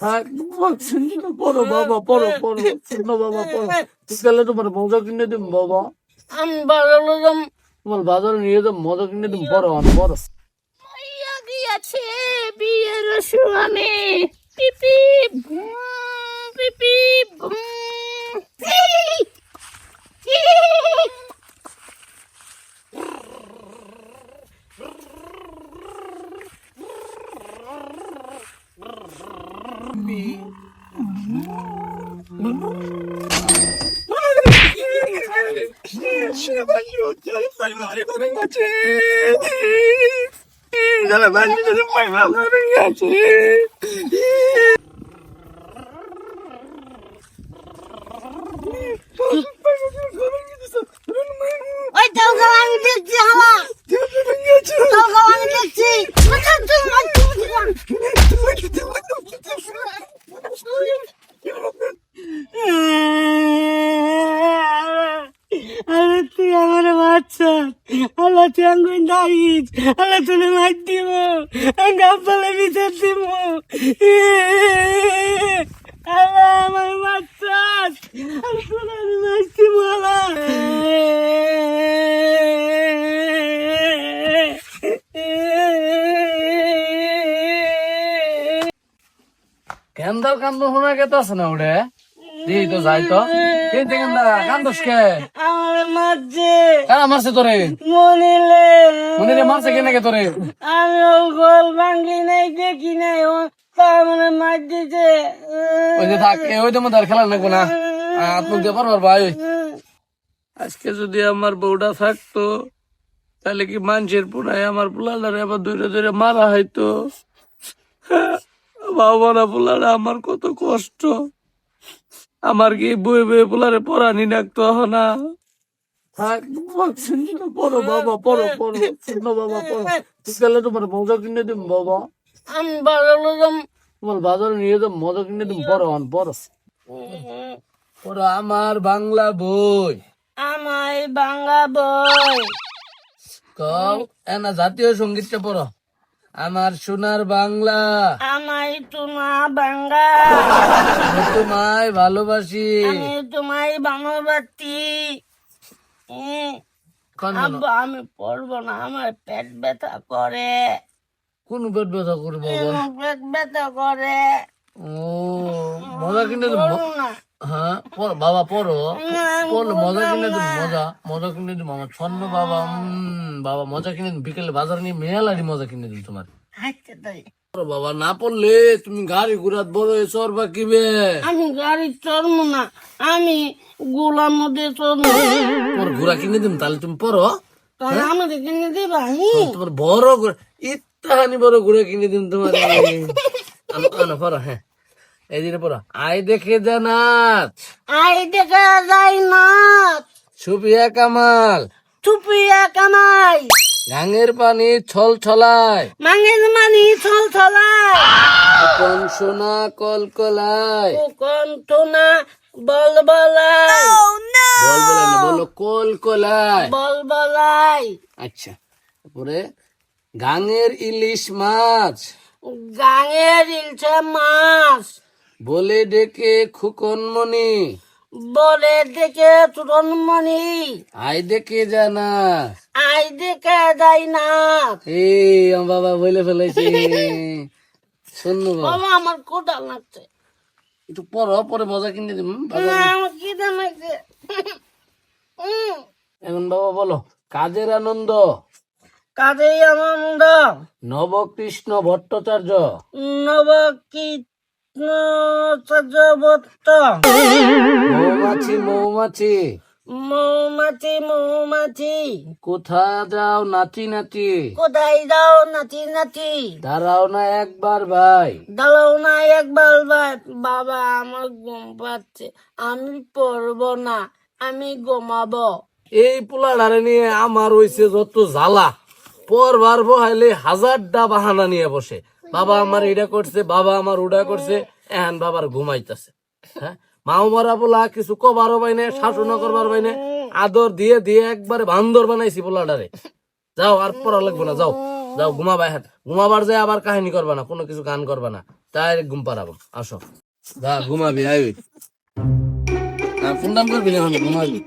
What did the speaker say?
হ্যাঁ পড়ো বাবা পড়ো পড়ো শোনো বাবা পড়ো। বিকালে তোমার মজা কিনে দিম বাবা। আমি বাজারে যাম। তোমার বাজারে নিয়ে যাম মজা কিনে দিম পড়ো আমি পড়ো। গিয়াছে বিয়ের সময় পিপি পিপি বুম। ওই তো আমি দেখছি হালা। তো আমি দেখছি আচ্ছা, তুই মার, তুই মার। আল্লাহ তুই আমার বাচ্চা আল্লাহ তুই আঙ্গুল দাঁড়িয়েছ আল্লাহ তুলে মার দিব গাপালে ভিতর দিব। আল্লাহ আমার বাচ্চা আল্লাহ আমি মার দিব কেন্দার কান্দ শোনা গেতে আছে না ওরে? দি তো যাই তো। কেনতে কেন্দা কান্দস কে? আমার মারছে। কারা মারছে তোরে? মনিলে। মনে রে মারছে কেনে কে তোরে? আমি ও গোল ভাঙি নাই দেখি নাই ও তার মার দিছে। ওই যে থাক এ ওই তো মধ্যে আর খেলা লাগবো না। আত্মক দিয়ে পারবার ভাই। আজকে যদি আমার বউটা থাকতো তাহলে কি মানুষের পুনায় আমার পোলাটারে আবার ধরে ধরে মারা হয়তো বাবা না পোলাটা আমার কত কষ্ট। আমার কি বই বই পোলারে পড়ানি ডাকতো না? পড়ো বাবা পড়ো পড়ো শোনো বাবা পড়ো। বিকালে তোমার মজা কিনে দিম বাবা। আমি বাজারে যাম। তোমার বাজারে নিয়ে যাব মজা কিনে দিম পড়ো আন পড়ো। পড়ো আমার বাংলা বই। আমায় বাংলা বই। কও এনা জাতীয় সঙ্গীতটা পড়ো। আমার সোনার বাংলা। আমায় তোমা বাংলা। তোমায় ভালোবাসি। আমি তোমায় ভালোবাসি। আব্বা আমি পড়ব না আমার পেট ব্যথা করে। কোন পেট ব্যথা করব পেট ব্যথা করে। ও মজা কিনে দিম হ্যাঁ বাবা পড়ো পড়ল মজা কিনে দিম মজা মজা কিনে দিম আমার ছন্ন বাবা বাবা মজা কিনে দিম বিকেলে বাজার নিয়ে মেলারি মজা কিনে দিম তোমার। পড়ো বাবা না পড়লে তুমি গাড়ি ঘুরাত বড় চর বা কিবে? আমি গাড়ি চড়বো না আমি গোলার মধ্যে চড়বো। পর ঘোরা কিনে দিম তাহলে তুমি পড়ো তাহলে আমাদের কিনে দিবা তোমার বড় ঘোরা ইত্তাহানি বড় ঘুরে কিনে দিন তোমার। আনো আনো পড়ো হ্যাঁ। এই দিকে পড়ো। আই দেখে জানাত আই দেখা যায় না সুপিয়া কামাল। গাঙের পানি ছল ছলায়। মাঙের ছল ছলায়। কোন সোনা কোন বল বল না বলো বল বলাই আচ্ছা তারপরে গাঙের ইলিশ মাছ। গাঙের ইলছে মাছ। বলে ডেকে খুকনমণি। বলে দেখে চুরনমণি। আই দেখে জানা আই দেখে যায় না। এই আমার বাবা বলে ফেলেছে। শোনো বাবা। আমার কোটা লাগছে। একটু পড়ো পরে মজা কিনে উম, এখন বাবা বলো কাজের আনন্দ। কাজেই আনন্দ নবকৃষ্ণ ভট্টাচার্য। নবকীর্ণ সজবত্ত মৌমাছি মৌমাছি। মৌমাছি মৌমাছি। কোথা যাও নাচি নাচি কোথায় যাও নাচি নাচি দাঁড়াও না একবার ভাই। দাঁড়াও না একবার বা- বাবা আমার ঘুম পাচ্ছে। আমি পড়ব না আমি ঘুমাবো। এই পোলাডারে নিয়ে আমার হইছে যত জ্বালা। পরবার বহাইলে হাজারটা বাহানা নিয়ে বসে। বাবা আমার এটা করছে, বাবা আমার ওটা করছে এখন বাবার ঘুমাইতেছে। হ্যাঁ? মাও মারা বলা কিছু কবারও বাইনে শাসনও করবার বাইনে আদর দিয়ে দিয়ে একবারে বান্দর বানাইছি পোলাডারে। যাও, আর পড়া লাগবে না, যাও। যাও, ঘুমাবা এখন ঘুমাবার যায় আবার কাহিনী করবা না, কোনো কিছু গান করবা না। তাই ঘুম পাড়াবো। আসো। যা, ঘুমাবি আই ফোন নাম করবি ঘুমাবি?